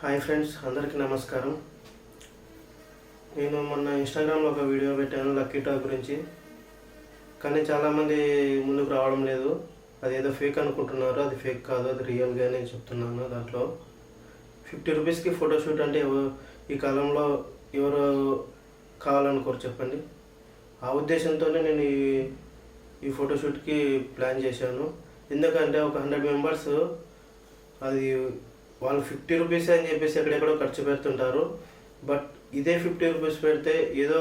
Hi friends అందరికీ నమస్కారం. నేను మొన్న ఇన్స్టాగ్రామ్లో ఒక వీడియో పెట్టాను లక్కీ టాక్ గురించి. కానీ చాలామంది ముందుకు రావడం లేదు. అది ఏదో ఫేక్ అనుకుంటున్నారు అది ఫేక్ కాదు అది రియల్గానే చెప్తున్నాను దాంట్లో. ఫిఫ్టీ రూపీస్కి ఫోటోషూట్ అంటే ఈ కాలంలో ఎవరు కావాలనుకోరు చెప్పండి. ఆ ఉద్దేశంతోనే నేను ఈ ఈ ఫోటోషూట్కి ప్లాన్ చేశాను. ఎందుకంటే ఒక హండ్రెడ్ మెంబర్స్ అది వాళ్ళు ఫిఫ్టీ రూపీస్ అని చెప్పేసి ఎక్కడెక్కడో ఖర్చు పెడుతుంటారు. బట్ ఇదే ఫిఫ్టీ రూపీస్ పెడితే ఏదో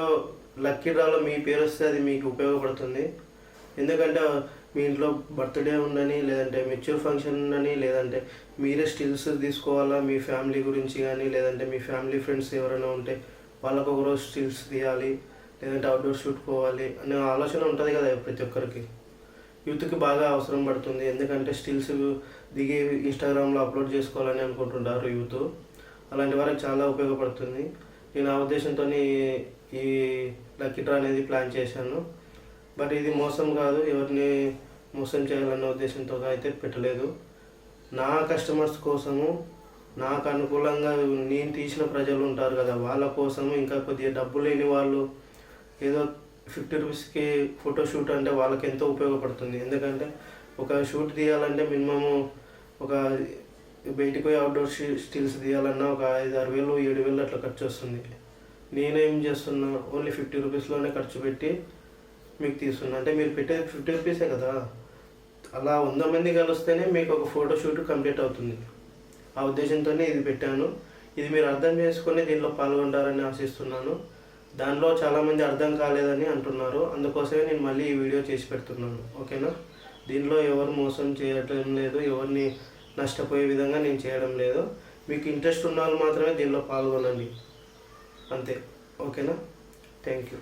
లక్కీ డ్రాలో మీ పేరు వస్తే అది మీకు ఉపయోగపడుతుంది. ఎందుకంటే మీ ఇంట్లో బర్త్డే ఉందని లేదంటే మెచ్యూర్ ఫంక్షన్ ఉందని లేదంటే మీరే స్టిల్స్ తీసుకోవాలా మీ ఫ్యామిలీ గురించి కానీ లేదంటే మీ ఫ్యామిలీ ఫ్రెండ్స్ ఎవరైనా ఉంటే వాళ్ళకు ఒకరోజు స్టిల్స్ తీయాలి లేదంటే అవుట్డోర్ షూట్ పోవాలి అనే ఆలోచన ఉంటుంది కదా ప్రతి ఒక్కరికి. యూత్కి బాగా అవసరం పడుతుంది. ఎందుకంటే స్టిల్స్ దిగి ఇన్స్టాగ్రామ్లో అప్లోడ్ చేసుకోవాలని అనుకుంటుంటారు యూత్. అలాంటి వారికి చాలా ఉపయోగపడుతుంది. నేను ఆ ఉద్దేశంతో ఈ లక్కీ డ్రా అనేది ప్లాన్ చేశాను. బట్ ఇది మోసం కాదు. ఎవరిని మోసం చేయాలన్న ఉద్దేశంతో అయితే పెట్టలేదు. నా కస్టమర్స్ కోసము నాకు అనుకూలంగా నేను తీసిన ప్రజలు ఉంటారు కదా వాళ్ళ కోసము ఇంకా కొద్దిగా డబ్బు లేని వాళ్ళు ఏదో ఫిఫ్టీ రూపీస్కి ఫోటో షూట్ అంటే వాళ్ళకి ఎంతో ఉపయోగపడుతుంది. ఎందుకంటే ఒక షూట్ తీయాలంటే మినిమము ఒక బయటికి పోయి అవుట్డోర్ స్టిల్స్ తీయాలన్నా ఒక ఐదు ఆరు వేలు ఏడు వేలు అట్లా ఖర్చు వస్తుంది. నేనేం చేస్తున్నా ఓన్లీ ఫిఫ్టీ రూపీస్లోనే ఖర్చు పెట్టి మీకు తీస్తున్నా. అంటే మీరు పెట్టేది ఫిఫ్టీ రూపీసే కదా. అలా వంద మంది కలిస్తేనే మీకు ఒక ఫోటో షూట్ కంప్లీట్ అవుతుంది. ఆ ఉద్దేశంతోనే ఇది పెట్టాను. ఇది మీరు అర్థం చేసుకొని దీనిలో పాల్గొంటారని ఆశిస్తున్నాను. దానిలో చాలామంది అర్థం కాలేదని అంటున్నారు. అందుకోసమే నేను మళ్ళీ ఈ వీడియో చేసి పెడుతున్నాను. ఓకేనా? దీనిలో ఎవరు మోసం చేయటం లేదు ఎవరిని నష్టపోయే విధంగా నేను చేయడం లేదు. మీకు ఇంట్రెస్ట్ ఉన్న వాళ్ళు మాత్రమే దీనిలో పాల్గొనండి. అంతే. ఓకేనా? Thank you.